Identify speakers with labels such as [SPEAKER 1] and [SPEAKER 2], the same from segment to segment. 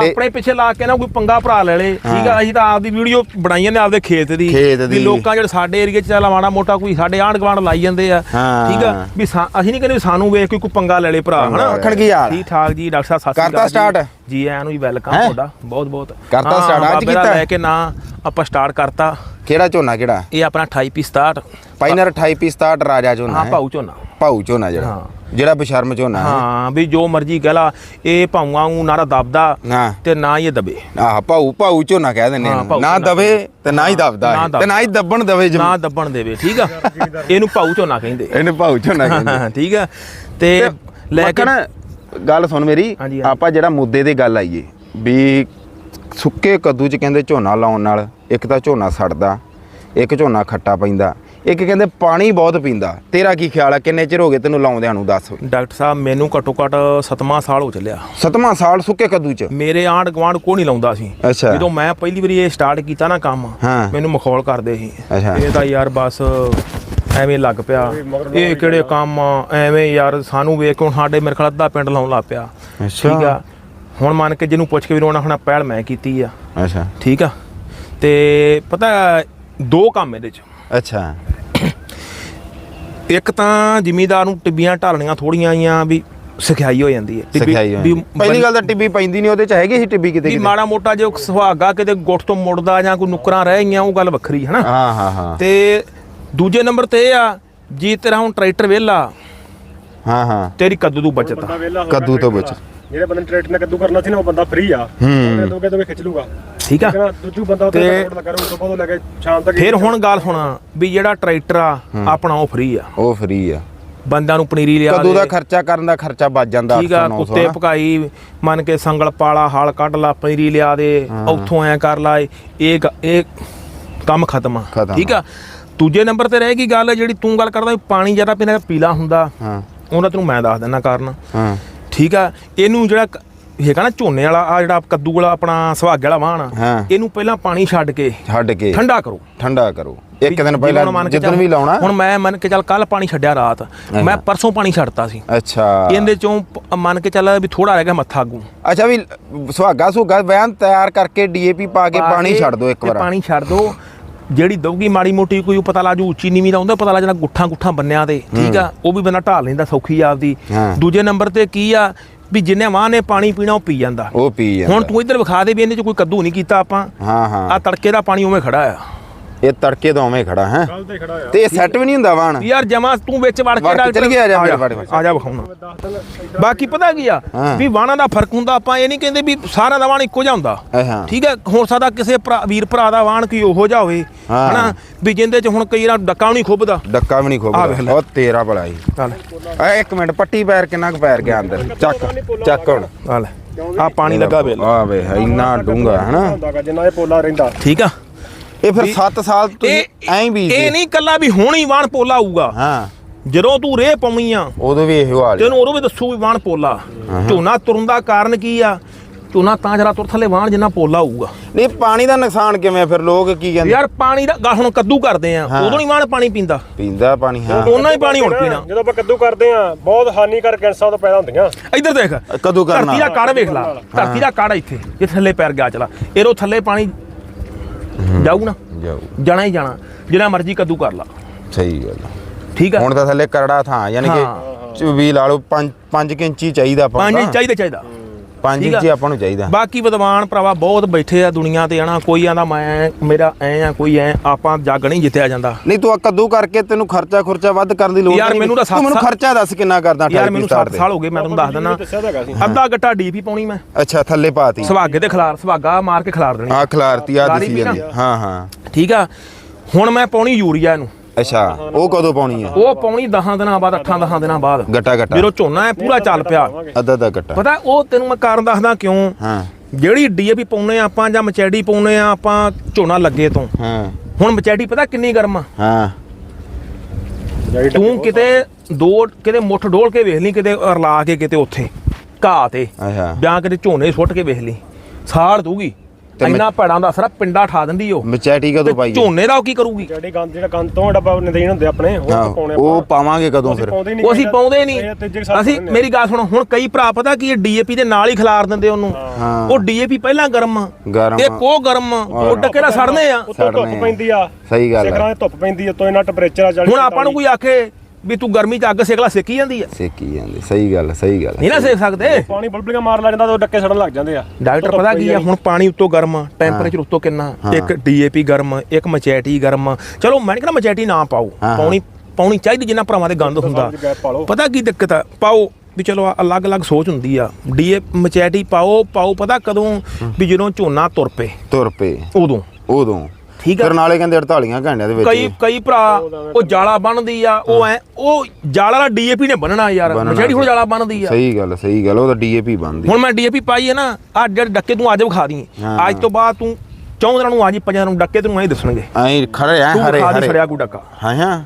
[SPEAKER 1] ਆਪਣੇ ਪਿੱਛੇ ਲਾ ਕੇ ਨਾ ਕੋਈ ਪੰਗਾ ਭਰਾ ਲੈ ਲੇ ਠੀਕ ਆ ਅਸੀਂ ਤਾਂ ਆਪਦੀ ਵੀਡੀਓ ਬਣਾਈ ਜਾਂਦੇ ਆਪਦੇ ਖੇਤ ਦੀ। ਵੀ ਲੋਕਾਂ ਜਿਹੜੇ ਸਾਡੇ ਏਰੀਏ 'ਚ ਮਾੜਾ ਮੋਟਾ ਕੋਈ ਸਾਡੇ ਆਂਢ ਗੁਆਂਢ ਲਾਈ ਜਾਂਦੇ ਆ। ਠੀਕ ਆ ਵੀ ਅਸੀਂ ਨਹੀਂ ਕਹਿੰਦੇ ਸਾਨੂੰ ਵੇਖ ਕੋਈ ਪੰਗਾ ਲੈ ਲੇ ਭਰਾ ਹਨਾ
[SPEAKER 2] ਆਖਣ ਕੀ ਹਾਲ
[SPEAKER 1] ਠੀਕ ਠਾਕ ਜੀ ਡਾਕਟਰ ਸਾਹਿਬ ਸਤਿ ਸ਼੍ਰੀ ਅਕਾਲ ਜੀ। ਆਇਆਂ ਨੂੰ ਵੈਲਕਮ? ਤੁਹਾਡਾ ਬਹੁਤ ਬਹੁਤ
[SPEAKER 2] ਕਰਤਾ start? ਅੱਜ ਕੀਤਾ?
[SPEAKER 1] ਲੈ ਕੇ ਨਾ ਆਪਾਂ ਸਟਾਰਟ ਕਰਤਾ
[SPEAKER 2] ਕਿਹੜਾ ਝੋਨਾ ਕਿਹੜਾ
[SPEAKER 1] ਇਹ ਆਪਣਾ 28 ਪੀ 67
[SPEAKER 2] ਪਾਈਨਰ 28 ਪੀ 67 ਰਾਜਾ ਝੋਨਾ
[SPEAKER 1] ਹਾਂ ਭਾਊ ਝੋਨਾ
[SPEAKER 2] ਭਾਊ ਝੋਨਾ ਜਿਹੜਾ। ਜਿਹੜਾ ਬਸ਼ਰਮ ਝੋਨਾ ਹੈ
[SPEAKER 1] ਵੀ ਜੋ ਮਰਜ਼ੀ ਕਹਿ ਲਾ ਇਹ ਭਾਊਆਂ ਨੂੰ ਨਾਰਾ ਦਬਦਾ ਤੇ ਨਾ ਹੀ ਦਬੇ
[SPEAKER 2] ਆਹ ਭਾਊ ਭਾਊ ਝੋਨਾ ਕਹਿ।
[SPEAKER 1] ਭਾਊ
[SPEAKER 2] ਨਾ। ਦਵੇ ਤੇ ਨਾ ਹੀ ਦਬਦਾ। ਤੇ ਨਾ ਹੀ ਦੱਬਣ ਦਵੇ
[SPEAKER 1] ਨਾ ਦੱਬਣ ਦੇਵੇ ਠੀਕ ਆ ਇਹਨੂੰ ਭਾਊ ਝੋਨਾ ਕਹਿੰਦੇ
[SPEAKER 2] ਇਹਨੂੰ ਭਾਊ ਝੋਨਾ ਕਹਿੰਦੇ
[SPEAKER 1] ਠੀਕ ਆ ਤੇ ਲੈ ਕੇ
[SPEAKER 2] ਮੱਕੜ, ਗੱਲ ਸੁਣ ਮੇਰੀ। ਆਪਾਂ ਜਿਹੜਾ ਮੁੱਦੇ ਦੀ ਗੱਲ ਆਈਏ ਵੀ ਸੁੱਕੇ ਕੱਦੂ ਚ ਕਹਿੰਦੇ ਝੋਨਾ ਲਾਉਣ ਨਾਲ ਇੱਕ ਤਾਂ ਝੋਨਾ ਸੜਦਾ ਇੱਕ ਝੋਨਾ ਖੱਟਾ ਪੈਂਦਾ ਇੱਕ ਕਹਿੰਦੇ ਪਾਣੀ ਬਹੁਤ ਪੀਂਦਾ। ਤੇਰਾ ਕੀ ਖਿਆਲ ਆ? ਕਿੰਨੇ ਚਿਰ ਹੋ ਗਏ ਤੈਨੂੰ ਲਾਉਂਦਿਆਂ ਨੂੰ? ਦੱਸ।
[SPEAKER 1] ਡਾਕਟਰ ਸਾਹਿਬ ਮੈਨੂੰ ਘੱਟੋ ਘੱਟ ਸਤਵਾਂ ਸਾਲ ਹੋ ਚੱਲਿਆ।
[SPEAKER 2] ਸਤਵਾਂ ਸਾਲ ਸੁੱਕੇ ਕੱਦੂ ਚ?
[SPEAKER 1] ਮੇਰੇ ਆਂਢ ਗੁਆਂਢ ਕੋਈ ਨਹੀਂ ਲਾਉਂਦਾ ਸੀ।
[SPEAKER 2] ਅੱਛਾ।
[SPEAKER 1] ਜਦੋਂ ਮੈਂ ਪਹਿਲੀ ਵਾਰੀ ਇਹ ਸਟਾਰਟ ਕੀਤਾ ਨਾ ਕੰਮ। ਮੈਨੂੰ ਮਖੌਲ ਕਰਦੇ ਸੀ। ਇਹ ਤਾਂ ਯਾਰ ਬਸ ਐਵੇਂ ਲੱਗ ਪਿਆ। ਇਹ ਕਿਹੜੇ ਕੰਮ ਐਵੇਂ ਯਾਰ ਸਾਨੂੰ ਵੇਖ ਕੇ ਹੁਣ ਸਾਡੇ ਮੇਰੇ ਖਿਆਲ ਅੱਧਾ ਪਿੰਡ ਲਾਉਣ ਲੱਗ ਪਿਆ। ਠੀਕ ਆ। ਹੁਣ ਮੰਨ ਕੇ ਜਿਹਨੂੰ ਪੁੱਛ ਕੇ ਵੀ ਰੋਣਾ ਹੁਣ ਪਹਿਲ ਮੈਂ ਕੀਤੀ ਆ।
[SPEAKER 2] ਅੱਛਾ।
[SPEAKER 1] ਠੀਕ ਆ। ਤੇ ਪਤਾ ਦੋ ਕੰਮ ਇਹਦੇ ਚ।
[SPEAKER 2] ਅੱਛਾ।
[SPEAKER 1] ਇੱਕ ਤਾਂ ਜ਼ਿਮੀਦਾਰ ਨੂੰ ਟਿੱਬੀਆਂ ਢਾਲਣੀਆਂ ਥੋੜੀਆਂ ਆਈਆਂ ਵੀ ਸਿਖਾਈ ਹੋ ਜਾਂਦੀ ਹੈ। ਟਿੱਬੀ-
[SPEAKER 2] ਸਿਖਾਈ ਪਹਿਲੀ ਗੱਲ ਤਾਂ ਟਿੱਬੀ ਪੈਂਦੀ ਨਹੀਂ ਉਹਦੇ ਚ ਹੈਗੀ ਸੀ ਟਿੱਬੀ ਕਿਤੇ
[SPEAKER 1] ਵੀ ਮਾੜਾ ਮੋਟਾ ਜੇ ਸੁਹਾਗਾ ਕਿਤੇ ਗੁੱਟ ਤੋਂ ਮੁੜਦਾ ਜਾਂ ਕੋਈ ਨੁਕਰਾਂ ਰਹਿ ਗਈਆਂ ਉਹ ਗੱਲ ਵੱਖਰੀ ਹੈ ਨਾ।
[SPEAKER 2] ਹਾਂ ਹਾਂ ਹਾਂ।
[SPEAKER 1] ਤੇ ਦੂਜੇ ਨੰਬਰ ਤੇ ਇਹ ਆ ਜੀ ਤੇਰਾ ਹੁਣ ਟਰੈਕਟਰ ਵਿਹਲਾ।
[SPEAKER 2] ਹਾਂ ਹਾਂ।
[SPEAKER 1] ਤੇਰੀ ਕੱਦੂ ਤੂੰ ਬਚਤ।
[SPEAKER 2] ਕੱਦੂ ਤੋਂ ਬਚ
[SPEAKER 3] ਜਿਹੜੇ ਬੰਦੇ ਨੇ ਟਰੈਕਟਰ ਨਾਲ ਕੱਦੂ ਕਰਨਾ ਸੀ ਨਾ ਉਹ ਬੰਦਾ ਫ੍ਰੀ ਆ। ਉਹਨੇ ਦੋਗੇ ਦੋਗੇ ਖਿੱਚ ਲੂਗਾ।
[SPEAKER 1] ਠੀਕ ਆ।
[SPEAKER 3] ਦੂਜੂ ਬੰਦਾ
[SPEAKER 1] ਤੇ-
[SPEAKER 3] ਰੋਡ ਲੱਗਾ ਰਿਹਾ ਉਸ ਤੋਂ ਲੈ ਕੇ ਸ਼ਾਮ ਤੱਕ
[SPEAKER 1] ਫਿਰ ਹੁਣ ਗੱਲ ਸੁਣਾ ਵੀ ਜਿਹੜਾ ਟਰੈਕਟਰ ਆ ਆਪਣਾ ਉਹ ਫ੍ਰੀ ਆ।
[SPEAKER 2] ਉਹ ਫ੍ਰੀ ਆ।
[SPEAKER 1] ਬੰਦਿਆਂ ਨੂੰ ਪਨੀਰੀ ਲਿਆ
[SPEAKER 2] ਕੱਦੂ ਦਾ। ਖਰਚਾ ਕਰਨ ਦਾ ਖਰਚਾ ਬਚ ਜਾਂਦਾ
[SPEAKER 1] ਠੀਕ ਆ
[SPEAKER 2] 800
[SPEAKER 1] ਕੁੱਤੇ
[SPEAKER 2] ਨਾ।
[SPEAKER 1] ਭਕਾਈ ਮੰਨ ਕੇ ਸੰਗਲ ਪਾਲਾ ਹਾਲ ਕੱਢ ਲਾ ਪਨੀਰੀ ਲਿਆ ਦੇ ਉੱਥੋਂ ਐ ਕਰ ਲਾ ਇਹ ਇਹ ਕੰਮ ਖਤਮ ਆ। ਠੀਕ ਆ? ਦੂਜੇ ਨੰਬਰ ਤੇ ਰਹੇਗੀ ਗੱਲ ਜਿਹੜੀ ਤੂੰ ਗੱਲ ਕਰਦਾ ਪਾਣੀ ਜ਼ਿਆਦਾ ਪੀਣਾ ਪੀਲਾ ਹੁੰਦਾ।
[SPEAKER 2] ਹਾਂ।
[SPEAKER 1] ਉਹਦਾ ਤੈਨੂੰ ਮੈਂ ਦੱਸ ਦਿੰਦਾ ਕਾਰਨ।
[SPEAKER 2] ਹਾਂ।
[SPEAKER 1] ਠੀਕ ਆ ਇਹਨੂੰ ਜਿਹੜਾ ਹੈਗਾ ਨਾ ਝੋਨੇ ਵਾਲਾ ਆ ਜਿਹੜਾ ਕੱਦੂ ਵਾਲਾ ਆਪਣਾ ਸੁਹਾਗੇ ਵਾਲਾ ਵਾਹਣ ਆ,
[SPEAKER 2] ਹਾਂ।
[SPEAKER 1] ਇਹਨੂੰ ਪਹਿਲਾਂ ਪਾਣੀ ਛੱਡ ਕੇ
[SPEAKER 2] ਛੱਡ ਕੇ।
[SPEAKER 1] ਠੰਡਾ ਕਰੋ।
[SPEAKER 2] ਠੰਡਾ ਕਰੋ। ਇੱਕ ਦਿਨ
[SPEAKER 1] ਜਿਵੇਂ ਹੁਣ
[SPEAKER 2] ਪਹਿਲਾਂ
[SPEAKER 1] ਮੰਨ ਕੇ
[SPEAKER 2] ਜਿੱਦਣ
[SPEAKER 1] ਚੱਲ-
[SPEAKER 2] ਵੀ ਲਾਉਣਾ।
[SPEAKER 1] ਹੁਣ ਮੈਂ ਮੰਨ ਕੇ ਚੱਲ ਕੱਲ ਪਾਣੀ ਛੱਡਿਆ ਰਾਤ ਮੈਂ ਪਰਸੋਂ ਪਾਣੀ ਛੱਡਤਾ ਸੀ।
[SPEAKER 2] ਅੱਛਾ।
[SPEAKER 1] ਇਹਦੇ ਚੋਂ ਪ- ਮੰਨ ਕੇ ਚੱਲ ਵੀ ਥੋੜਾ ਰਹਿ ਗਿਆ ਮੱਥਾ ਅੱਗੂ।
[SPEAKER 2] ਅੱਛਾ ਵੀ ਸੁਹਾਗਾ ਸੁਹਾਗਾ ਬਿਆਨ ਤਿਆਰ ਕਰਕੇ ਡੀਏਪੀ ਪਾ ਕੇ ਪਾਣੀ ਛੱਡ ਦਿਓ ਇੱਕ
[SPEAKER 1] ਤੇ
[SPEAKER 2] ਵਾਰ।
[SPEAKER 1] ਪਾਣੀ ਛੱਡ ਦਿਓ ਜਿਹੜੀ ਦਊਗੀ ਮਾੜੀ ਮੋਟੀ ਕੋਈ ਪਤਾ ਲਾਜੂ ਉੱਚੀ ਨੀਵੀਂ ਦਾ ਉਹਦਾ ਪਤਾ ਲੱਗ ਜਾਂਦਾ ਗੁੱਠਾਂ ਗੁੱਠਾਂ ਬੰਨਿਆਂ ਤੇ ਠੀਕ ਆ? ਉਹ ਵੀ ਬੰਦਾ ਢਾਲ ਲੈਂਦਾ ਸੌਖੀ ਆਪਦੀ। ਦੂਜੇ ਨੰਬਰ ਤੇ ਕੀ ਆ ਵੀ ਜਿੰਨੇ ਮਾਂ ਨੇ ਪਾਣੀ ਪੀਣਾ ਉਹ ਪੀ ਜਾਂਦਾ।
[SPEAKER 2] ਉਹ ਪੀ ਜਾਂਦਾ।
[SPEAKER 1] ਹੁਣ ਤੂੰ ਇੱਧਰ ਵਿਖਾ ਦੇ ਵੀ ਇਹਦੇ ਚ ਕੋਈ ਕੱਦੂ ਨਹੀਂ ਕੀਤਾ ਆਪਾਂ।
[SPEAKER 2] ਹਾਂ ਹਾਂ।
[SPEAKER 1] ਆ ਤੜਕੇ ਦਾ ਪਾਣੀ ਉਵੇਂ ਖੜਾ ਆ।
[SPEAKER 2] ਇਹ ਤੜਕੇ ਤੋਂ ਉਵੇਂ ਖੜਾ ਹੈ।
[SPEAKER 3] ਕੱਲ ਤੇ ਖੜਾ ਆ
[SPEAKER 2] ਤੇ ਇਹ ਸੈੱਟ ਵੀ ਨਹੀਂ ਹੁੰਦਾ ਵਾਣ।
[SPEAKER 1] ਯਾਰ ਜਮਾ ਤੂੰ ਵਿੱਚ ਵੜ
[SPEAKER 2] ਵੜ
[SPEAKER 1] ਕੇ
[SPEAKER 2] ਕੇ ਚੱਲ ਗਿਆ, ਆ ਜਾ, ਵੜ, ਵੜ, ਵੜ।
[SPEAKER 1] ਆ ਜਾ ਵਿਖਾਉਣਾ।
[SPEAKER 3] 10 ਦਿਨ
[SPEAKER 1] ਬਾਕੀ ਪਤਾ ਕੀ ਆ। ਵੀ ਵਾਣਾ ਦਾ ਫ਼ਰਕ ਹੁੰਦਾ ਆਪਾਂ ਇਹ ਨਹੀਂ ਕਹਿੰਦੇ ਵੀ ਸਾਰਿਆਂ ਦਾ ਵਾਣ ਇੱਕੋ ਜਿਹਾ ਹੁੰਦਾ। ਠੀਕ ਹੈ ਹੋ ਸਕਦਾ ਕਿਸੇ ਵੀਰ ਭਰਾ ਦਾ ਵਾਣ ਕੀ ਉਹੋ ਜਿਹਾ ਹੋਵੇ। ਹਨਾ? ਵੀ ਜਿੰਦੇ ਚ ਹੁਣ ਕਈ ਵਾਰ ਡੱਕਾ ਵੀ ਨਹੀਂ ਖੁੱਬਦਾ
[SPEAKER 2] ਡੱਕਾ ਵੀ ਨਹੀਂ ਖੋਬਦਾ। ਉਹ ਤੇਰਾ ਭਲਾ ਹੀ
[SPEAKER 1] ਚੱਲ।
[SPEAKER 2] ਆ ਇੱਕ ਮਿੰਟ ਪੱਟੀ ਪੈਰ ਕਿੰਨਾ ਕੁ ਪੈਰ ਗਿਆ ਅੰਦਰ? ਚੱਕ ਚੱਕ ਹੁਣ।
[SPEAKER 1] ਆ ਪਾਣੀ ਲੱਗਾ ਵੇਲ
[SPEAKER 2] ਆ ਵੇ ਇੰਨਾ ਡੂੰਗਾ ਹਨਾ?
[SPEAKER 3] ਜਿੰਨਾ ਇਹ ਪੋਲਾ ਰਹਿੰਦਾ।
[SPEAKER 1] ਠੀਕ ਆ।
[SPEAKER 2] ਇਹ ਫਿਰ 7 ਸਾਲ ਤੁਸੀਂ ਐਂ ਵੀ
[SPEAKER 1] ਇਹ ਨਹੀਂ ਕੱਲਾ ਵੀ ਹੁਣ ਹੀ ਵਾਣ ਪੋਲਾ ਆਊਗਾ।
[SPEAKER 2] ਹਾਂ।
[SPEAKER 1] ਜਦੋਂ ਤੂੰ ਰੇ ਪਾਉਣੀ ਆ
[SPEAKER 2] ਉਦੋਂ ਵੀ ਇਹੋ ਹਾਲ
[SPEAKER 1] ਤੈਨੂੰ ਉਦੋਂ ਵੀ ਦੱਸੂ ਵੀ ਵਾਣ ਪੋਲਾ। ਝੋਨਾ ਤੁਰਨ ਦਾ ਕਾਰਨ ਕੀ ਆ? ਝੋਨਾ ਤਾਂ ਜਰਾ ਤੁਰ ਥੱਲੇ ਵਾਣ ਜਿੰਨਾ ਪੋਲਾ ਹੋਊਗਾ
[SPEAKER 2] ਨਹੀਂ ਪਾਣੀ ਦਾ ਨੁਕਸਾਨ ਕਿਵੇਂ? ਫਿਰ? ਲੋਕ ਕੀ ਕਹਿੰਦੇ?
[SPEAKER 1] ਯਾਰ ਪਾਣੀ ਦਾ ਗਾ ਹੁਣ ਕੱਦੂ ਕਰਦੇ ਆ।
[SPEAKER 2] ਹਾਂ।
[SPEAKER 1] ਉਦੋਂ ਨਹੀਂ ਵਾਣ ਪਾਣੀ ਪੀਂਦਾ।
[SPEAKER 2] ਪੀਂਦਾ ਪਾਣੀ ਹਾਂ।
[SPEAKER 1] ਉਹਨਾਂ ਹੀ ਪਾਣੀ ਹੁਣ ਪੀਣਾ।
[SPEAKER 3] ਜਦੋਂ ਆਪਾਂ ਕੱਦੂ ਕਰਦੇ ਆ ਬਹੁਤ ਹਾਨੀਕਾਰਕ ਕੈਂਸਰ ਤੋਂ ਪੈਦਾ ਹੁੰਦੀਆਂ।
[SPEAKER 1] ਇੱਧਰ ਦੇਖ।
[SPEAKER 2] ਕਦੋਂ ਕਰਨਾ
[SPEAKER 1] ਧਰਤੀ ਦਾ ਕੜ ਵੇਖ ਲਾ। ਧਰਤੀ ਦਾ ਕੜ ਇੱਥੇ। ਜੇ ਥੱਲੇ ਪੈਰ ਗਿਆ ਚਲਾ। ਇਹਰੋ ਥੱਲੇ ਪਾਣੀ ਜਾਊ ਨਾ।
[SPEAKER 2] ਜਾਓ
[SPEAKER 1] ਜਾਣਾ ਹੀ ਜਾਣਾ। ਜਿਹੜਾ ਮਰਜ਼ੀ ਕੱਦੂ ਕਰ ਲਾ।
[SPEAKER 2] ਸਹੀ ਗੱਲ ਆ।
[SPEAKER 1] ਠੀਕ ਆ।
[SPEAKER 2] ਹੁਣ ਤਾਂ ਥੱਲੇ ਕਰੜਾ ਥਾਂ ਯਾਨੀ
[SPEAKER 1] ਹਾਂ।
[SPEAKER 2] ਕਿ ਚੁਬੀ ਲਾ ਲਓ 5 5 ਇੰਚੀ ਚਾਹੀਦਾ ਆਪਾਂ
[SPEAKER 1] ਪੰਜ
[SPEAKER 2] ਨੂੰ
[SPEAKER 1] ਇੰਚ ਚਾਹੀਦਾ ਚਾਹੀਦਾ।
[SPEAKER 2] 5
[SPEAKER 1] ਠੀਕ ਆ।
[SPEAKER 2] ਇੰਚੀ ਆਪਾਂ ਨੂੰ ਚਾਹੀਦਾ।
[SPEAKER 1] ਬਾਕੀ ਵਿਦਵਾਨ ਭਰਾਵਾ ਬਹੁਤ ਬੈਠੇ ਆ ਦੁਨੀਆ ਤੇ ਹਨਾ? ਕੋਈ ਆਂਦਾ ਮੈਂ ਮੇਰਾ ਐ ਆ ਕੋਈ ਐ ਆਪਾਂ ਜੱਗ ਨਹੀਂ ਜਿੱਤਿਆ ਜਾਂਦਾ।
[SPEAKER 2] ਨਹੀਂ ਤੂੰ ਆ ਕੱਦੂ ਕਰਕੇ ਤੈਨੂੰ ਖਰਚਾ ਖੁਰਚਾ ਵੱਧ ਕਰਨ ਦੀ ਲੋੜ
[SPEAKER 1] ਯਾਰ
[SPEAKER 2] ਨਹੀਂ।
[SPEAKER 1] ਮੈਨੂੰ ਤਾਂ
[SPEAKER 2] ਮੈਨੂੰ ਖਰਚਾ ਦੱਸ ਕਿੰਨਾ ਕਰਦਾ
[SPEAKER 1] ਯਾਰ
[SPEAKER 2] 28
[SPEAKER 1] ਮੈਨੂੰ
[SPEAKER 2] ਸਟਾਰਟ
[SPEAKER 1] 7 ਸਾਲ ਹੋ ਗਏ ਮੈਂ ਤੁਹਾਨੂੰ ਦੱਸ ਦਿੰਦਾ। ਅੱਧਾ ਗੱਟਾ ਡੀਪੀ ਪਾਉਣੀ ਮੈਂ।
[SPEAKER 2] ਅੱਛਾ ਥੱਲੇ ਪਾਤੀ।
[SPEAKER 1] ਸੁਹਾਗੇ ਤੇ ਖਿਲਾਰ ਸੁਹਾਗਾ ਮਾਰ ਕੇ ਖਿਲਾਰ ਦੇਣੀ।
[SPEAKER 2] ਆ ਖਿਲਾਰਤੀ ਆ ਦਿਸੀ
[SPEAKER 1] ਨਾ।
[SPEAKER 2] ਜਾਂਦੀ। ਹਾਂ ਹਾਂ।
[SPEAKER 1] ਠੀਕ ਆ? ਹੁਣ ਮੈਂ ਪਾਉਣੀ ਯੂਰੀਆ ਇਹਨੂੰ।
[SPEAKER 2] ਅੱਛਾ ਉਹ ਕਦੋਂ ਪਾਉਣੀ ਆ?
[SPEAKER 1] ਉਹ ਪਾਉਣੀ 10 ਦਿਨਾਂ ਬਾਅਦ 8 10 ਦਿਨਾਂ ਬਾਅਦ।
[SPEAKER 2] ਗੱਟਾ ਗੱਟਾ
[SPEAKER 1] ਜਦੋਂ ਝੋਨਾ ਹੈ ਪੂਰਾ ਚੱਲ ਪਿਆ।
[SPEAKER 2] ਅੱਧਾ ਅੱਧਾ ਗੱਟਾ
[SPEAKER 1] ਪਤਾ ਉਹ ਤੈਨੂੰ ਮੈਂ ਕਾਰਨ ਦੱਸਦਾ ਕਿਉਂ?
[SPEAKER 2] ਹਾਂ।
[SPEAKER 1] ਜਿਹੜੀ ਡੀਏਪੀ ਪਾਉਨੇ ਆ ਆਪਾਂ ਜਾਂ ਮਚੈਡੀ ਪਾਉਨੇ ਆ ਆਪਾਂ ਝੋਨਾ ਲੱਗੇ ਤੋਂ।
[SPEAKER 2] ਹਾਂ।
[SPEAKER 1] ਹੁਣ ਮਚੈਡੀ ਪਤਾ ਕਿੰਨੀ ਗਰਮ ਆ?
[SPEAKER 2] ਹਾਂ।
[SPEAKER 3] ਜਾਈ
[SPEAKER 1] ਤੂੰ ਕਿਤੇ ਦੋ ਕਿਤੇ ਮੁੱਠ ਡੋਲ ਕੇ ਵੇਖ ਲਈ ਕਿਤੇ ਰਲਾ ਕੇ ਕਿਤੇ ਉੱਥੇ ਘਾਹ ਤੇ।
[SPEAKER 2] ਅੱਛਾ।
[SPEAKER 1] ਜਾਂ ਕਿਤੇ ਝੋਨੇ ਸੁੱਟ ਕੇ ਵੇਖ ਲਈ। ਸਾੜ ਦੂਗੀ ਇੰਨਾ ਭੈੜਾਂ ਦਾ ਅਸਰ ਪਿੰਡਾ ਠਾ ਦਿੰਦੀ ਉਹ।
[SPEAKER 2] ਮਚੈਟੀ ਕਦੋਂ
[SPEAKER 1] ਤੇ
[SPEAKER 2] ਪਾਈਏ
[SPEAKER 1] ਝੋਨੇ ਦਾ ਉਹ ਕੀ ਕਰੂਗੀ?
[SPEAKER 3] ਜਿਹੜੀ ਗੰਦ ਜਿਹੜਾ ਗੰਦ ਤੋਂ ਡੱਬਾ ਨਦੀਨ ਹੁੰਦੇ ਆਪਣੇ ਉਹ ਪਾਉਣੇ
[SPEAKER 2] ਉਹ ਪਾਵਾਂਗੇ ਕਦੋਂ ਫਿਰ?
[SPEAKER 1] ਉਹ ਅਸੀਂ ਪਾਉਂਦੇ
[SPEAKER 3] ਇਹ
[SPEAKER 1] ਨਹੀਂ ਅਸੀਂ ਮੇਰੀ ਗੱਲ ਸੁਣੋ ਹੁਣ ਕਈ ਭਰਾ ਪਤਾ ਕੀ ਡੀਏਪੀ ਦੇ ਨਾਲ ਹੀ ਖਿਲਾਰ ਦਿੰਦੇ ਉਹਨੂੰ।
[SPEAKER 2] ਹਾਂ।
[SPEAKER 1] ਉਹ ਡੀਏਪੀ ਪਹਿਲਾਂ ਗਰਮ।
[SPEAKER 2] ਗਰਮ।
[SPEAKER 1] ਇੱਕ ਉਹ ਗਰਮ ਉਹ ਡੱਕੇ ਸੜਨੇ ਆ।
[SPEAKER 3] ਧੁੱਪ
[SPEAKER 2] ਆ।
[SPEAKER 3] ਪੈਂਦੀ ਆ।
[SPEAKER 2] ਸਹੀ ਗੱਲ
[SPEAKER 3] ਸਿਖਰਾਂ
[SPEAKER 2] ਹੈ
[SPEAKER 3] ਤੇ ਧੁੱਪ ਪੈਂਦੀ ਆ ਤੋਂ ਇਹਨਾਂ ਟੈਂਪਰੇਚਰ ਆ 40
[SPEAKER 1] ਹੁਣ ਆਪਾਂ ਨੂੰ ਕੋਈ ਆਖੇ ਵੀ ਤੂੰ ਗਰਮੀ 'ਚ ਅੱਗ ਸੇਕਲਾ ਸੇਕੀ ਜਾਂਦੀ ਆ?
[SPEAKER 2] ਸੇਕੀ ਜਾਂਦੇ ਸਹੀ ਗੱਲ ਸਹੀ ਗੱਲ।
[SPEAKER 1] ਨਹੀਂ ਨਾ ਸੇਕ ਸਕਦੇ?
[SPEAKER 3] ਪਾਣੀ ਬਲਬਲੀਆਂ ਮਾਰ ਲੱਗ ਜਾਂਦਾ ਤਾਂ ਡੱਕੇ ਸੜਨ ਲੱਗ ਜਾਂਦੇ ਆ।
[SPEAKER 1] ਡਾਕਟਰ ਪਤਾ ਕੀ ਆ ਹੁਣ ਪਾਣੀ ਉੱਤੋਂ ਗਰਮ ਟੈਂਪਰੇਚਰ ਉੱਤੋਂ ਕਿੰਨਾ? ਇੱਕ ਡੀਏਪੀ ਗਰਮ ਇੱਕ ਮਚੈਟੀ ਗਰਮ ਚਲੋ ਮੈਂ ਕਹਿੰਦਾ ਮਚੈਟੀ ਨਾ ਪਾਓ। ਪਾਉਣੀ ਪਾਉਣੀ ਚਾਹੀਦੀ ਜਿੰਨਾ ਭਰਾਵਾਂ ਦੇ ਗੰਦ ਹੁੰਦਾ।
[SPEAKER 3] ਪਾ
[SPEAKER 1] ਪਤਾ ਕੀ ਦਿੱਕਤ ਆ? ਪਾਓ ਵੀ ਚਲੋ ਅਲੱਗ-ਅਲੱਗ ਸੋਚ ਹੁੰਦੀ ਆ। ਡੀਏ ਮਚੈਟੀ ਪਾਓ ਪਾਓ ਪਤਾ ਕਦੋਂ ਵੀ ਜਦੋਂ ਝੋਨਾ ਤੁਰ ਪਏ।
[SPEAKER 2] ਤੁਰ ਪਏ।
[SPEAKER 1] ਉਦੋਂ।
[SPEAKER 2] ਉਦੋਂ।
[SPEAKER 1] ਠੀਕ ਆ।
[SPEAKER 2] ਫਿਰ ਨਾਲੇ ਕਹਿੰਦੇ 48 ਘੰਟਿਆਂ ਦੇ ਵਿੱਚ
[SPEAKER 1] ਕਈ ਕਈ ਭਰਾ ਉਹ ਜਾਲਾ ਬਣਦੀ ਆ ਉਹ ਐ ਉਹ ਜਾਲਾ ਵਾਲਾ ਡੀਏਪੀ ਨੇ ਬੰਨਣਾ ਯਾਰ। ਮਚੈਟੀ ਹੁਣ ਜਾਲਾ ਬਣਦੀ ਆ।
[SPEAKER 2] ਸਹੀ ਗੱਲ ਸਹੀ ਗੱਲ ਉਹ ਤਾਂ ਡੀਏਪੀ ਬੰਦੀ
[SPEAKER 1] ਹੁਣ ਮੈਂ ਡੀਏਪੀ ਪਾਈ ਹੈ ਨਾ ਆ ਜਿਹੜੇ ਡੱਕੇ ਤੂੰ ਅੱਜ ਵਿਖਾ ਦੀ। ਅੱਜ ਤੋਂ ਬਾਅਦ ਤੂੰ ਚੌਂ ਦਿਨਾਂ ਨੂੰ ਆ ਜੀ ਪੰਜਾਂ ਨੂੰ ਡੱਕੇ ਤੈਨੂੰ ਐਂ ਦੱਸਣਗੇ।
[SPEAKER 2] ਐਂ
[SPEAKER 1] ਤੂੰ
[SPEAKER 2] ਹਰੇ
[SPEAKER 1] ਦੀ
[SPEAKER 2] ਹਰੇ
[SPEAKER 1] ਸੜਿਆ ਕੋਈ ਡੱਕਾ।
[SPEAKER 2] ਹਾਂ ਹਾਂ।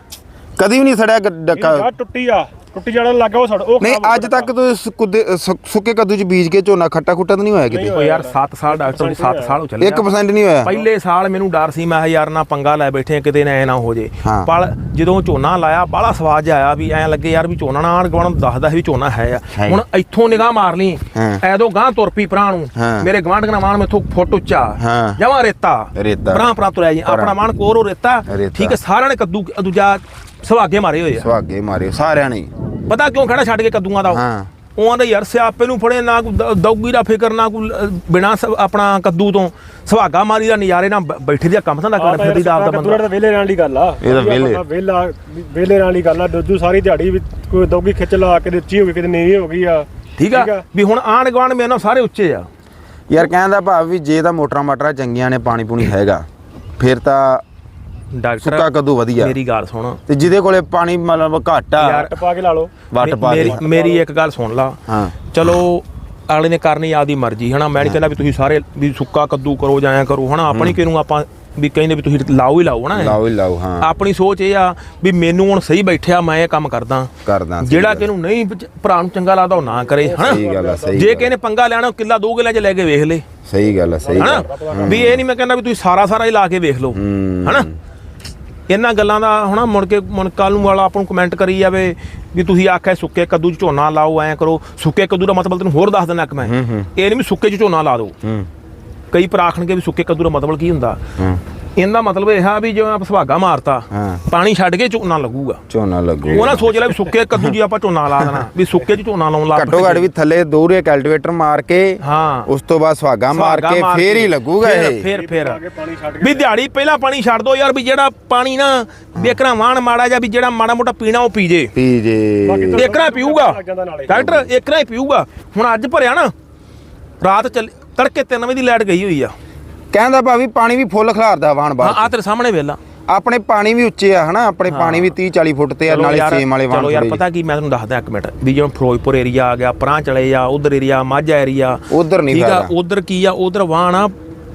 [SPEAKER 2] ਕਦੀ ਵੀ ਨਹੀਂ ਸੜਿਆ ਡੱਕਾ।
[SPEAKER 3] ਟੁੱਟੀ ਆ। ਟੁੱਟੀ ਜਾਣਾ ਲੱਗਾ ਉਹ ਸੜ ਉਹ
[SPEAKER 2] ਨਹੀਂ
[SPEAKER 3] ਖਰਾਬ
[SPEAKER 2] ਅੱਜ ਤੱਕ ਤੂੰ ਇਸ ਕੁੱਦੇ- ਸੁ- ਸੁੱਕੇ ਕੱਦੂ ਚ ਬੀਜ ਕੇ ਝੋਨਾ ਖੱਟਾ ਖੁੱਟਾ ਤਾਂ ਨਹੀਂ ਹੋਇਆ ਕਿਤੇ
[SPEAKER 1] ਉਹ ਯਾਰ 7 ਸਾਲ ਡਾਕਟਰ ਨੂੰ 7 ਸਾਲ ਹੋ ਚੱਲੇ
[SPEAKER 2] 1% ਨਹੀਂ ਹੋਇਆ
[SPEAKER 1] ਪਹਿਲੇ ਸਾਲ ਮੈਨੂੰ ਡਰ ਸੀ ਮੈਂ ਕਿਹਾ ਯਾਰ ਨਾ ਪੰਗਾ ਲੈ ਬੈਠੇ ਆ, ਕਿਤੇ ਨਾ ਐ ਨਾ ਹੋ ਜੇ
[SPEAKER 2] ਹਾਂ।
[SPEAKER 1] ਪਰ ਜਦੋਂ ਝੋਨਾ ਲਾਇਆ ਬਾਹਲਾ ਸਵਾਦ ਜਿਹਾ ਆਇਆ ਵੀ ਐ ਲੱਗੇ ਯਾਰ ਵੀ ਝੋਨਾ ਨਾ ਗਵਣ ਦੱਸਦਾ ਸੀ ਵੀ ਝੋਨਾ ਹੈ ਆ
[SPEAKER 2] ਹੈ।
[SPEAKER 1] ਹੁਣ ਇੱਥੋਂ ਨਿਗਾਹ ਮਾਰ ਲਈ
[SPEAKER 2] ਹਾਂ।
[SPEAKER 1] ਐਦੋਂ ਗਾਂ ਤੁਰ ਪਈ ਭਰਾ ਨੂੰ
[SPEAKER 2] ਹਾਂ।
[SPEAKER 1] ਮੇਰੇ ਗਵਾਂਢ ਦਾ ਮਾਨ ਮੇਥੋਂ ਫੋਟੋ ਚਾ
[SPEAKER 2] ਹਾਂ।
[SPEAKER 1] ਜਮਾ ਰੇਤਾ
[SPEAKER 2] ਰੇਤਾ।
[SPEAKER 1] ਭਰਾ ਭਰਾ ਤੁਰਿਆ ਜੀ ਆਪਣਾ ਮਾਨ ਕੋਰੋ ਰੇਤਾ
[SPEAKER 2] ਰੇਤਾ।
[SPEAKER 1] ਠੀਕ ਹੈ ਸਾਰਿਆਂ ਨੇ ਕੱਦੂ ਦੂਜਾ ਸੁਹਾਗੇ ਮਾਰੇ ਹੋਏ ਆ
[SPEAKER 2] ਸੁਹਾਗੇ ਮਾਰੇ ਸਾਰਿਆਂ ਨੇ ਹੀ।
[SPEAKER 1] ਪਤਾ ਕਿਉਂ ਖੜਾ ਛੱਡ ਕੇ ਕੱਦੂਆਂ ਦਾ ਉਹ?
[SPEAKER 2] ਹਾਂ।
[SPEAKER 1] ਉਹ ਆਂਦਾ ਯਾਰ ਸਿਆਪੇ ਨੂੰ ਫੜੇ ਨਾ ਕੋਈ ਦ- ਦੌਗੀ ਦਾ ਫਿਕਰ ਨਾ ਕੋਈ ਅ, ਬਿਨਾਂ ਸ- ਆਪਣਾ ਕੱਦੂ ਤੋਂ ਸੁਹਾਗਾ ਮਾਰੀ ਦਾ ਨਜ਼ਾਰੇ ਨਾਲ ਬ- ਬੈਠੇ ਦੀ ਕੰਮ ਧੰਦਾ ਕਰ ਫਿਰਦੀ ਦਾ ਆਪਦਾ ਬੰਦਾ।
[SPEAKER 3] ਤਾਂ ਵੇਲੇ ਰਹਿਣ ਦੀ ਗੱਲ ਆ।
[SPEAKER 2] ਇਹ ਤਾਂ ਵਿਹਲੇ।
[SPEAKER 3] ਵੇਲਾ ਵੇਲੇ ਰਹਿਣ ਦੀ ਗੱਲ ਆ। ਦੁੱਧੂ ਸਾਰੀ ਦਿਹਾੜੀ ਵੀ ਕੋਈ ਦੋਗੀ ਖਿੱਚ ਲਾ ਕੇ ਉੱਚੀ ਹੋ ਗਈ ਕਿਤੇ ਨੀਵੀਂ ਹੋ ਗਈ ਆ।
[SPEAKER 1] ਠੀਕ ਆ। ਵੀ ਹੁਣ ਆਂਢ ਗੁਆਂਢ ਮੇਰੇ ਨਾਲ ਸਾਰੇ ਉੱਚੇ ਆ।
[SPEAKER 2] ਯਾਰ ਕਹਿੰਦਾ ਭਾਵ ਵੀ ਜੇ ਤਾਂ ਮੋਟਰਾਂ ਮਾਟਰਾਂ ਚੰਗੀਆਂ ਨੇ ਪਾਣੀ ਪੂਣੀ ਹੈਗਾ। ਫਿਰ ਤਾਂ
[SPEAKER 1] ਡਾਕਟਰ
[SPEAKER 2] ਸੁੱਕਾ ਕੱਦੂ ਵਧੀਆ।
[SPEAKER 1] ਮੇਰੀ ਗੱਲ ਸੁਣ।
[SPEAKER 2] ਤੇ ਜਿਹਦੇ ਕੋਲੇ ਪਾਣੀ ਮਤਲਬ ਘੱਟ ਆ
[SPEAKER 1] ਯਾਰ,
[SPEAKER 3] ਟਪਾ ਕੇ ਲਾ ਲਓ।
[SPEAKER 2] ਵੱਟ ਪਾ
[SPEAKER 1] ਮੇਰੀ
[SPEAKER 2] ਕੇ
[SPEAKER 1] ਮੇਰੀ ਇੱਕ ਗੱਲ ਸੁਣ ਲਾ।
[SPEAKER 2] ਹਾਂ।
[SPEAKER 1] ਚਲੋ ਅਗਲੇ ਨੇ ਕਰਨੀ ਆਪਦੀ ਮਰਜ਼ੀ ਹਨਾ? ਮੈਂ ਨਹੀਂ ਕਹਿੰਦਾ ਵੀ ਤੁਸੀਂ ਸਾਰੇ ਵੀ ਸੁੱਕਾ ਕੱਦੂ ਕਰੋ ਜਾਇਆ ਕਰੋ ਹਨਾ? ਆਪਣੀ ਕਿਹਨੂੰ ਆਪਾਂ ਵੀ ਕਹਿੰਦੇ ਵੀ ਤੁਸੀਂ ਲਾਓ ਹੀ ਲਾਓ ਹਨਾ।
[SPEAKER 2] ਲਾਓ ਹੀ ਲਾਓ ਹਾਂ।
[SPEAKER 1] ਆਪਣੀ ਸੋਚ ਇਹ ਆ ਵੀ ਮੈਨੂੰ ਹੁਣ ਸਹੀ ਬੈਠਿਆ ਮੈਂ ਇਹ ਕੰਮ ਕਰਦਾ।
[SPEAKER 2] ਕਰਦਾ ਸਹੀ
[SPEAKER 1] ਜਿਹੜਾ
[SPEAKER 2] ਗੱਲ।
[SPEAKER 1] ਕਿ ਇਹਨੂੰ ਨਹੀਂ ਭਰਾ ਨੂੰ ਚੰਗਾ ਲੱਗਦਾ ਉਹ ਨਾ ਕਰੇ
[SPEAKER 2] ਸਹੀ
[SPEAKER 1] ਹਨਾ
[SPEAKER 2] ਗੱਲ ਆ ਸਹੀ
[SPEAKER 1] ਜੇ
[SPEAKER 2] ਗੱਲ
[SPEAKER 1] ਕਿਸੇ ਨੇ ਪੰਗਾ ਲੈਣਾ ਕਿੱਲਾ ਦੋ ਕਿੱਲਾ ਚ ਲੈ ਕੇ ਵੇਖ ਲੇ।
[SPEAKER 2] ਸਹੀ ਗੱਲ ਆ ਸਹੀ ਗੱਲ
[SPEAKER 1] ਹਨਾ ਵੀ ਇਹ ਨਹੀਂ ਮੈਂ ਕਹਿੰਦਾ ਵੀ ਤੁਸੀਂ ਸਾਰਾ ਸਾਰਾ ਹੀ ਲਾ ਕੇ ਵੇਖ ਲਓ। ਹਨਾ? ਇਹਨਾਂ ਗੱਲਾਂ ਦਾ ਹੁਣ ਮੁੜ ਕੇ ਮੁੜ ਕੱਲ ਨੂੰ ਵਾਲਾ ਆਪਾਂ ਨੂੰ ਕਮੈਂਟ ਕਰੀ ਜਾਵੇ ਵੀ ਤੁਸੀਂ ਆਖਿਆ ਸੁੱਕੇ ਕੱਦੂ ਚ ਝੋਨਾ ਲਾਓ ਐਂ ਕਰੋ। ਸੁੱਕੇ ਕੱਦੂ ਦਾ ਮਤਲਬ ਤੈਨੂੰ ਹੋਰ ਦੱਸ ਦਿੰਦਾ ਕਿ ਮੈਂ। ਇਹ ਨਹੀਂ ਵੀ ਸੁੱਕੇ ਚ ਝੋਨਾ ਲਾ ਦਿਓ
[SPEAKER 2] ਹੂੰ।
[SPEAKER 1] ਕਈ ਪਰ ਆਖਣਗੇ ਵੀ ਸੁੱਕੇ ਕੱਦੂ ਦਾ ਮਤਲਬ ਕੀ ਹੁੰਦਾ? ਇਹਦਾ ਮਤਲਬ ਇਹ ਆ ਵੀ ਜਿਵੇਂ ਆਪਾਂ ਸੁਹਾਗਾ ਮਾਰਤਾ
[SPEAKER 2] ਹਾਂ।
[SPEAKER 1] ਪਾਣੀ ਛੱਡ ਕੇ ਝੋਨਾ ਲੱਗੂਗਾ।
[SPEAKER 2] ਝੋਨਾ ਲੱਗੂ
[SPEAKER 1] ਉਹ ਨਾ ਸੋਚ ਲੈ ਵੀ ਸੁੱਕੇ ਕੱਦੂ ਜੀ ਆਪਾਂ ਝੋਨਾ ਲਾ ਦੇਣਾ ਵੀ ਸੁੱਕੇ ਚ ਝੋਨਾ ਲਾਉਣ ਲੱਗ
[SPEAKER 2] ਘੱਟੋ ਘੱਟ ਵੀ ਥੱਲੇ ਦੋਰੇ ਕਲਟੀਵੇਟਰ ਮਾਰ ਕੇ
[SPEAKER 1] ਹਾਂ।
[SPEAKER 2] ਉਸ ਤੋਂ ਬਾਅਦ ਸੁਹਾਗਾ ਮਾਰ
[SPEAKER 1] ਸੁਹਾਗਾ
[SPEAKER 2] ਕੇ ਫੇਰ ਹੀ ਲੱਗੂਗਾ
[SPEAKER 1] ਫਿਰ-
[SPEAKER 2] ਇਹ।
[SPEAKER 1] ਫਿਰ ਫਿਰ। ਵੀ ਦਿਹਾੜੀ ਪਹਿਲਾਂ ਪਾਣੀ ਛੱਡ ਦੋ ਯਾਰ ਵੀ ਜਿਹੜਾ ਪਾਣੀ ਨਾ ਵੇਖਣਾ ਵਾਣ ਮਾੜਾ ਜਾਂ ਵੀ ਜਿਹੜਾ ਮਾੜਾ ਮੋਟਾ ਪੀਣਾ ਉਹ ਪੀ ਜੇ।
[SPEAKER 2] ਪੀ ਜੇ।
[SPEAKER 1] ਏਕਰਾ ਪੀਊਗਾ। ਡਾਕਟਰ ਏਕਰਾ ਹੀ ਪੀਊਗਾ। ਹੁਣ ਅੱਜ ਭਰਿਆ ਨਾ ਰਾਤ ਚੱਲ ਤੜਕੇ 3 ਵਜੇ ਦੀ ਲਾਈਟ ਗਈ ਹੋਈ ਆ।
[SPEAKER 2] ਕਹਿੰਦਾ ਭਾਵੇਂ ਪਾਣੀ ਵੀ ਫੁੱਲ ਖਿਲਾਰਦਾ ਵਾਹਣ
[SPEAKER 1] ਹਾਂ
[SPEAKER 2] ਬਾਹਰ
[SPEAKER 1] ਆ ਤੇਰੇ ਸਾਹਮਣੇ ਵੇਲਾ
[SPEAKER 2] ਆਪਣੇ ਪਾਣੀ ਵੀ ਉੱਚੇ ਆ ਹਨਾ? ਆਪਣੇ ਪਾਣੀ ਵੀ 30 40 ਫੁੱਟ ਤੇ ਆ ਨਾਲੇ ਸੇਮ ਵਾਲੇ ਵਾਹਣ
[SPEAKER 1] ਚਲੋ ਯਾਰ ਪਤਾ ਕੀ ਮੈਂ ਤੁਹਾਨੂੰ ਦੱਸਦਾ ਇੱਕ ਮਿੰਟ ਵੀ ਜਿਵੇਂ ਫਿਰੋਜ਼ਪੁਰ ਏਰੀਆ ਆ ਗਿਆ ਪਰਾਂ ਚਲੇ ਜਾ ਉਧਰ ਏਰੀਆ ਮਾਝਾ ਏਰੀਆ
[SPEAKER 2] ਉਧਰ ਨਹੀਂ
[SPEAKER 1] ਠੀਕ ਆ
[SPEAKER 2] ਫਾਇਦਾ
[SPEAKER 1] ਉਧਰ ਕੀ ਆ ਉਧਰ ਵਾਣ ਆ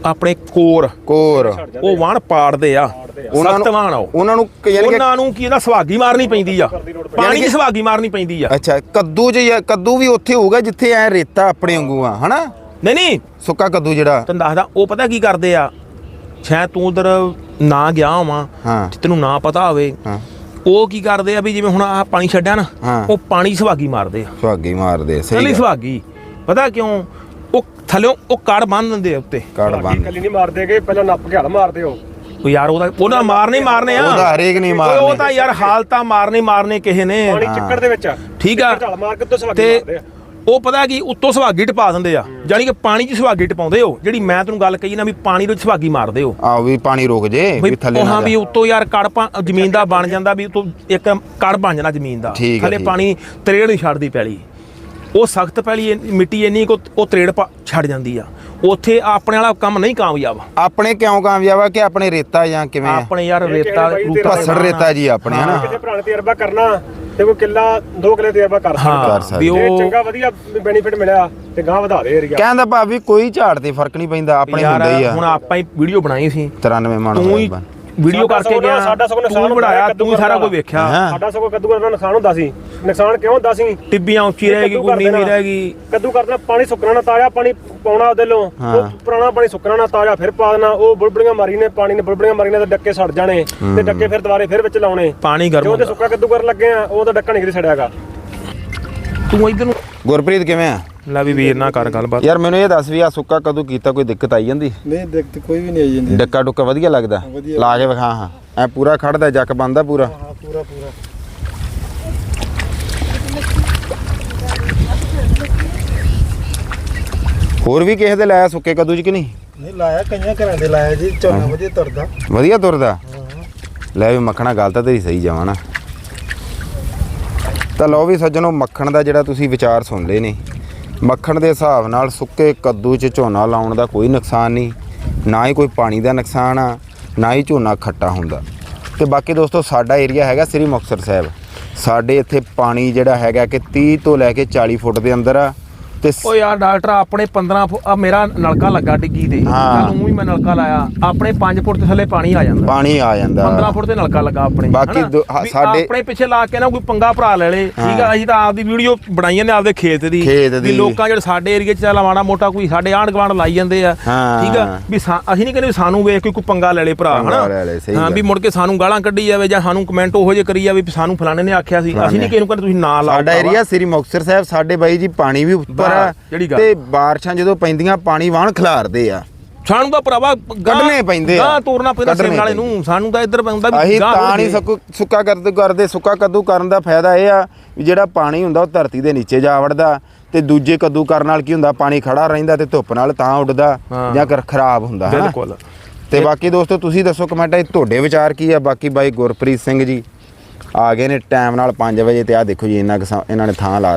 [SPEAKER 1] ਆਪਣੇ ਕੋਰ।
[SPEAKER 2] ਕੋਰ।
[SPEAKER 1] ਉਹ ਵਾਣ ਪਾੜਦੇ ਆ
[SPEAKER 2] ਉਹਨਾਂ
[SPEAKER 1] ਸਖਤ
[SPEAKER 2] ਨੂੰ
[SPEAKER 1] ਵਾਣ ਆ ਉਹ।
[SPEAKER 2] ਉਹਨਾਂ ਨੂੰ ਕ- ਯਾਨੀ ਕਿ
[SPEAKER 1] ਉਹਨਾਂ ਨੂੰ ਕੀ ਇਹਦਾ ਸੁਹਾਗੀ ਮਾਰਨੀ ਪੈਂਦੀ ਆ। ਪਾਣੀ 'ਚ ਸੁਹਾਗੀ ਮਾਰਨੀ ਪੈਂਦੀ ਆ।
[SPEAKER 2] ਅੱਛਾ ਕੱਦੂ ਜਾਂ- ਕੱਦੂ ਵੀ ਉੱਥੇ ਹੋਊਗਾ ਜਿੱਥੇ ਐ ਰੇਤਾ ਆਪਣੇ ਵਾਂਗੂ ਆ ਹਨਾ?
[SPEAKER 1] ਨਹੀਂ ਨਹੀਂ।
[SPEAKER 2] ਸੁੱਕਾ ਕੱਦੂ ਜਿਹੜਾ।
[SPEAKER 1] ਤੈਨੂੰ ਦੱਸਦਾ ਉਹ ਪਤਾ ਕੀ ਕਰਦੇ ਆ? ਸ਼ਾਇਦ ਤੂੰ ਉਧਰ ਨਾ ਗਿਆ ਹੋਵਾਂ
[SPEAKER 2] ਹਾਂ।
[SPEAKER 1] ਤੇ ਤੈਨੂੰ ਨਾ ਪਤਾ ਹੋਵੇ।
[SPEAKER 2] ਹਾਂ।
[SPEAKER 1] ਉਹ ਕੀ ਕਰਦੇ ਆ ਵੀ ਜਿਵੇਂ ਹੁਣ ਆ ਪਾਣੀ ਛੱਡਿਆ ਨਾ
[SPEAKER 2] ਹਾਂ।
[SPEAKER 1] ਉਹ ਪਾਣੀ ਸੁਹਾਗੀ ਮਾਰਦੇ ਆ।
[SPEAKER 2] ਸੁਹਾਗੇ ਮਾਰਦੇ ਸਹੀ
[SPEAKER 1] ਕੱਲੀ
[SPEAKER 2] ਗੱਲ।
[SPEAKER 1] ਸੁਹਾਗੀ। ਪਤਾ ਕਿਉਂ? ਉਹ ਥੱਲਿਓਂ ਉਹ ਕੜ ਬੰਨ ਦਿੰਦੇ ਆ ਉੱਤੇ।
[SPEAKER 2] ਕਾੜ ਬੰਦ
[SPEAKER 3] ਕੱਲੀ ਨਹੀਂ ਮਾਰਦੇਗੇ ਪਹਿਲਾਂ ਨੱਪ ਕੇ ਹਲ ਮਾਰਦੇ ਹੋ।
[SPEAKER 1] ਉਹ ਯਾਰ ਉਹਦਾ ਉਹਦਾ ਮਾਰਨੇ ਹੀ ਮਾਰਨੇ ਆ।
[SPEAKER 2] ਉਹਦਾ ਹਰੇਕ ਨਹੀਂ
[SPEAKER 1] ਓਏ
[SPEAKER 2] ਮਾਰਨੇ
[SPEAKER 1] ਉਹ ਤਾਂ ਯਾਰ ਹਾਲਤਾਂ ਮਾਰਨੇ ਹੀ ਮਾਰਨੇ ਕਿਸੇ ਨੇ।
[SPEAKER 3] ਪਾਣੀ ਚੱਕੜ ਦੇ ਵਿੱਚ।
[SPEAKER 1] ਠੀਕ ਆ।
[SPEAKER 3] ਢਲ ਮਾਰ ਕੇ ਤੋਂ ਸਵਾਗੀ
[SPEAKER 1] ਤੇ
[SPEAKER 3] ਮਾਰਦੇ ਆ।
[SPEAKER 1] ਉਹ ਪਤਾ ਕੀ ਉੱਤੋਂ ਸੁਹਾਗੀ ਟਪਾ ਦਿੰਦੇ ਆ। ਜਾਨੀ ਕਿ ਪਾਣੀ 'ਚ ਸੁਹਾਗੀ ਟਪਾਉਂਦੇ ਹੋ। ਜਿਹੜੀ ਮੈਂ ਤੈਨੂੰ ਗੱਲ ਕਹੀ ਨਾ ਵੀ ਪਾਣੀ ਦੇ ਵਿੱਚ ਸੁਹਾਗੀ ਮਾਰਦੇ ਹੋ।
[SPEAKER 2] ਆਹ ਵੀ ਪਾਣੀ ਰੁਕ ਜੇ
[SPEAKER 1] ਵੀ
[SPEAKER 2] ਥੱਲੇ
[SPEAKER 1] ਉਹ
[SPEAKER 2] ਨਾ
[SPEAKER 1] ਹਾਂ ਵੀ। ਉੱਤੋਂ ਯਾਰ ਕੜ ਪਾ- ਜ਼ਮੀਨ ਦਾ ਬਣ ਜਾਂਦਾ ਵੀ ਉੱਤੋਂ ਇੱਕ ਕੜ ਬਣ ਜਾਣਾ ਜ਼ਮੀਨ ਦਾ। ਥੱਲੇ। ਪਾਣੀ ਤਰੇੜ ਨਹੀਂ ਛੱਡਦੀ ਪੈਲੀ। ਉਹ ਸਖਤ ਪੈਲੀ ਮਿੱਟੀ ਇੰਨੀ ਕੋ ਉਹ ਤਰੇੜ ਛੱਡ ਜਾਂਦੀ ਆ। ਉੱਥੇ ਆਪਣੇ ਵਾਲਾ ਕੰਮ ਨਹੀਂ ਕਾਮਯਾਬ।
[SPEAKER 2] ਆਪਣੇ ਕਿਉਂ ਕਾਮਯਾਬ ਆ ਕਿ ਆਪਣੇ ਰੇਤਾ ਜਾਂ ਕਿਵੇਂ ਆ?
[SPEAKER 1] ਆਪਣੇ ਯਾਰ ਰੇਤਾ
[SPEAKER 3] ਤੇਰਾ
[SPEAKER 2] ਭੱਸੜ ਰੇਤਾ ਜੀ ਆਪਣੇ ਹਨਾ?
[SPEAKER 3] ਕਿਸੇ ਨੇ ਤਜਰਬਾ ਕਰਨਾ। ਤੇ ਕੋਈ ਕਿੱਲਾ ਦੋ ਕਿੱਲੇ ਤਜਰਬਾ ਕਰ ਸਕਦਾ
[SPEAKER 2] ਸਕਦੇ।
[SPEAKER 1] ਵੀ ਉਹ
[SPEAKER 3] ਚੰਗਾ ਵਧੀਆ ਬੈਨੀਫਿਟ ਮਿਲਿਆ ਤੇ ਗਾਂ ਵਧਾ ਦੇ ਏਰੀਆ
[SPEAKER 2] ਕਹਿੰਦਾ ਭਾਵੇਂ ਕੋਈ ਝਾੜ ਤੇ ਫ਼ਰਕ ਨਹੀਂ ਪੈਂਦਾ ਆਪਣੇ
[SPEAKER 1] ਯਾਰ
[SPEAKER 2] ਹੁੰਦਾ ਹੀ ਆ।
[SPEAKER 1] ਹੁਣ ਆਪਾਂ ਹੀ ਵੀਡੀਓ ਬਣਾਈ ਸੀ।
[SPEAKER 2] 93 ਮਣ
[SPEAKER 1] ਤੂੰ ਹੀ ਵੀਡੀਓ ਕਰਕੇ ਗਿਆ
[SPEAKER 3] ਸਾਡਾ ਸਗੋਂ ਨੁਕਸਾਨ
[SPEAKER 1] ਬਣਾਇਆ ਤੂੰ ਸਾਰਾ ਕੁਝ ਵੇਖਿਆ।
[SPEAKER 3] ਸਾਡਾ ਸਗੋਂ ਕੱਦੂ ਕਰਨਾ ਨੁਕਸਾਨ ਹੁੰਦਾ ਸੀ। ਨੁਕਸਾਨ ਕਿਉਂ ਹੁੰਦਾ ਸੀ?
[SPEAKER 1] ਟਿੱਬੀਆਂ ਉੱਚੀ ਰਹੇਗੀ ਨੀਵੀਂ
[SPEAKER 3] ਦੇਣਾ।
[SPEAKER 1] ਰਹੇਗੀ।
[SPEAKER 3] ਕੱਦੂ ਕਰਨਾ ਪਾਣੀ ਸੁੱਕਣਾ ਨਾ ਤਾਜ਼ਾ ਪਾਣੀ ਪਾਉਣਾ ਉਹਦੇ ਲੋ। ਉਹ ਪੁਰਾਣਾ ਪਾਣੀ ਸੁੱਕਣਾ ਨਾ ਤਾਜ਼ਾ ਫਿਰ ਪਾ ਦੇਣਾ। ਉਹ ਬੁਲਬੁਲੀਆਂ ਮਾਰੀ ਨੇ ਪਾਣੀ ਨੇ ਬੁਲਬੁਲੀਆਂ ਮਾਰੀ ਨੇ ਤੇ ਡੱਕੇ ਸੜ ਜਾਣੇ। ਤੇ ਡੱਕੇ ਫਿਰ ਦੁਬਾਰੇ ਫਿਰ ਵਿੱਚ ਲਾਉਣੇ।
[SPEAKER 1] ਪਾਣੀ ਗਰਮ
[SPEAKER 3] ਜੋ ਤੇ
[SPEAKER 1] ਹੁੰਦਾ।
[SPEAKER 3] ਸੁੱਕਾ ਕੱਦੂ ਕਰਨ ਲੱਗੇ ਆ ਉਹ ਤਾਂ ਡੱਕਾ ਨਹੀਂ ਕਿਤੇ ਸੜਿਆਗਾ
[SPEAKER 1] ਤੂੰ ਇਧਰ ਨੂੰ
[SPEAKER 2] ਗੁਰਪ੍ਰੀਤ ਕਿਵੇਂ ਆ?
[SPEAKER 1] ਲੈ ਵੀ ਵੀਰ ਨਾ ਕਰ ਗੱਲਬਾਤ।
[SPEAKER 2] ਯਾਰ ਮੈਨੂੰ ਇਹ ਦੱਸ ਵੀ ਆ ਸੁੱਕਾ ਕਦੋਂ ਕੀਤਾ ਕੋਈ ਦਿੱਕਤ ਆਈ ਜਾਂਦੀ?
[SPEAKER 4] ਨਹੀਂ ਦਿੱਕਤ ਕੋਈ ਵੀ ਨਹੀਂ ਆਈ ਜਾਂਦੀ।
[SPEAKER 2] ਡੱਕਾ ਡੁੱਕਾ ਵਧੀਆ ਲੱਗਦਾ?
[SPEAKER 4] ਵਧੀਆ।
[SPEAKER 2] ਲਾ ਕੇ ਵਿਖਾ ਹਾਂ। ਐ ਪੂਰਾ ਖੜਦਾ ਜੱਕ ਬੰਦਾ ਪੂਰਾ?
[SPEAKER 4] ਹਾਂ ਪੂਰਾ ਪੂਰਾ।
[SPEAKER 2] ਹੋਰ ਵੀ ਕਿਸੇ ਦੇ ਲਾਇਆ ਸੁੱਕੇ ਕੱਦੂ ਚ ਕਿ ਨਹੀਂ?
[SPEAKER 4] ਨਹੀਂ ਲਾਇਆ ਕਈਆਂ ਘਰਾਂ ਦੇ ਲਾਇਆ ਜੀ ਝੋਨਾ ਵਧੀਆ ਤੁਰਦਾ।
[SPEAKER 2] ਵਧੀਆ ਤੁਰਦਾ? ਲੈ ਵੀ ਮੱਖਣਾ ਗੱਲ ਤਾਂ ਤੇਰੀ ਸਹੀ ਜਾਵਾ ਨਾ। ਤਾਂ ਲਓ ਵੀ ਸੱਜਣੋ, ਮੱਖਣ ਦਾ ਜਿਹੜਾ ਤੁਸੀਂ ਵਿਚਾਰ ਸੁਣ ਲਏ ਨੇ, ਮੱਖਣ ਦੇ ਹਿਸਾਬ ਨਾਲ ਸੁੱਕੇ ਕੱਦੂ 'ਚ ਝੋਨਾ ਲਾਉਣ ਦਾ ਕੋਈ ਨੁਕਸਾਨ ਨਹੀਂ, ਨਾ ਹੀ ਕੋਈ ਪਾਣੀ ਦਾ ਨੁਕਸਾਨ ਆ, ਨਾ ਹੀ ਝੋਨਾ ਖੱਟਾ ਹੁੰਦਾ। ਤੇ ਬਾਕੀ ਦੋਸਤੋ, ਸਾਡਾ ਏਰੀਆ ਹੈਗਾ ਸ੍ਰੀ ਮੁਕਤਸਰ ਸਾਹਿਬ। ਸਾਡੇ ਇੱਥੇ ਪਾਣੀ ਜਿਹੜਾ ਹੈਗਾ ਕਿ 30 ਤੋਂ ਲੈ ਕੇ 40 ਫੁੱਟ ਦੇ ਅੰਦਰ ਆ। ਤੇ ਸ-
[SPEAKER 1] ਓ ਯਾਰ ਡਾਕਟਰ ਆਪਣੇ 15 ਫੁੱਟ ਆ ਮੇਰਾ ਨਲਕਾ ਲੱਗਾ ਡਿੱਗੀ ਤੇ।
[SPEAKER 2] ਹਾਂ।
[SPEAKER 1] ਕੱਲ ਨੂੰ ਮੈਂ ਨਲਕਾ ਲਾਇਆ। ਆਪਣੇ 5 ਫੁੱਟ ਤੇ ਥੱਲੇ ਪਾਣੀ ਆ ਜਾਂਦਾ।
[SPEAKER 2] ਪਾਣੀ ਆ ਜਾਂਦਾ।
[SPEAKER 1] 15 ਫੁੱਟ ਤੇ ਨਲਕਾ ਲੱਗਾ ਆਪਣੇ
[SPEAKER 2] ਬਾਕੀ
[SPEAKER 1] ਹਨਾ?
[SPEAKER 2] ਦੋ- ਹਾਂ,
[SPEAKER 1] ਵੀ
[SPEAKER 2] ਸਾਡੇ-
[SPEAKER 1] ਆਪਣੇ ਪਿੱਛੇ ਲਾ ਕੇ ਨਾ ਕੋਈ ਪੰਗਾ ਭਰਾ ਲੈ ਲੇ। ਠੀਕ ਆ ਅਸੀਂ ਤਾਂ ਆਪਦੀ ਵੀਡੀਓ ਬਣਾਈਆਂ ਨੇ ਆਪਦੇ ਖੇਤ ਦੀ।
[SPEAKER 2] ਖੇਤ
[SPEAKER 1] ਵੀ
[SPEAKER 2] ਦੀ।
[SPEAKER 1] ਲੋਕਾਂ ਜਿਹੜੇ ਸਾਡੇ ਏਰੀਏ 'ਚ ਚੱਲ ਮਾੜਾ ਮੋਟਾ ਕੋਈ ਸਾਡੇ ਆਂਢ ਗੁਆਂਢ ਲਾਈ ਜਾਂਦੇ ਆ।
[SPEAKER 2] ਹਾਂ।
[SPEAKER 1] ਠੀਕ ਆ ਵੀ ਸਾ- ਅਸੀਂ ਨਹੀਂ ਕਹਿੰਦੇ ਵੀ ਸਾਨੂੰ ਵੇਖ ਕੇ ਕੋਈ ਪੰਗਾ ਲੈ ਲੇ ਭਰਾ
[SPEAKER 2] ਪੰਗਾ
[SPEAKER 1] ਹਨਾ?
[SPEAKER 2] ਲੈ ਲੇ, ਸਹੀ
[SPEAKER 1] ਹਾਂ
[SPEAKER 2] ਗੱਲ।
[SPEAKER 1] ਵੀ ਮੁੜ ਕੇ ਸਾਨੂੰ ਗਾਲਾਂ ਕੱਢੀ ਜਾਵੇ ਜਾਂ ਸਾਨੂੰ ਕਮੈਂਟ ਉਹੋ ਜਿਹੇ ਕਰੀ ਜਾਵੇ ਵੀ ਸਾਨੂੰ ਫਲਾਣੇ ਨੇ ਆਖਿਆ ਸੀ। ਅਸੀਂ ਨਹੀਂ ਕਿਸੇ ਨੂੰ ਕਹਿੰਦੇ ਤੁਸੀਂ ਨਾ ਲਾਓ
[SPEAKER 2] ਸਾਡਾ ਏਰੀਆ ਸ੍ਰੀ ਮੁਕਤਸਰ ਸਾਹਿਬ ਸਾਡੇ ਬਾਈ ਜੀ ਪਾਣੀ ਵੀ ਉੱਪਰ
[SPEAKER 1] ਜਿਹੜੀ ਗੱਲ।
[SPEAKER 2] ਤੇ ਬਾਰਿਸ਼ਾਂ ਜਦੋਂ ਪੈਂਦੀਆਂ ਪਾਣੀ ਵਾਹਣ ਖਿਲਾਰਦੇ ਆ
[SPEAKER 1] ਸਾਨੂੰ ਤਾਂ ਭਰਾਵਾ
[SPEAKER 2] ਕੱਢਣੇ ਪੈਂਦੇ ਆ।
[SPEAKER 1] ਗਾਂ ਤੋਰਨਾ ਪੈਂਦਾ ਸੇਮ ਨਾਲੇ। ਨੂੰ ਸਾਨੂੰ ਤਾਂ ਇੱਧਰ ਪੈਂਦਾ ਵੀ ਗਾਂਹ
[SPEAKER 2] ਤਾਂ ਨਹੀਂ। ਸਕੂ ਕਰਦੇ ਕਰਦੇ ਸੁੱਕਾ ਕੱਦੂ ਕਰਨ ਦਾ ਫਾਇਦਾ ਇਹ ਆ ਵੀ ਜਿਹੜਾ ਪਾਣੀ ਹੁੰਦਾ ਉਹ ਧਰਤੀ ਦੇ ਨੀਚੇ ਜਾ ਵੜਦਾ ਤੇ ਦੂਜੇ ਕੱਦੂ ਕਰਨ ਨਾਲ ਕੀ ਹੁੰਦਾ ਪਾਣੀ ਖੜਾ ਰਹਿੰਦਾ ਤੇ ਧੁੱਪ ਨਾਲ ਤਾਂ ਉੱਡਦਾ। ਜਾਂ ਕਰ ਖਰਾਬ ਹੁੰਦਾ ਹੈ
[SPEAKER 1] ਬਿਲਕੁਲ
[SPEAKER 2] ਤੇ ਬਾਕੀ ਦੋਸਤੋ ਤੁਸੀਂ ਦੱਸੋ ਕਮੈਂਟਾਂ 'ਚ ਤੁਹਾਡੇ ਵਿਚਾਰ ਕੀ ਆ ਬਾਕੀ ਬਾਈ ਗੁਰਪ੍ਰੀਤ ਸਿੰਘ ਜੀ ਆ ਗਏ ਨੇ ਟਾਈਮ ਨਾਲ 5 ਵਜੇ ਤੇ ਆ ਦੇਖੋ ਜੀ ਇੰਨਾ ਸਮਾਂ ਇਹਨਾਂ ਨੇ ਥਾਂ ਲਾ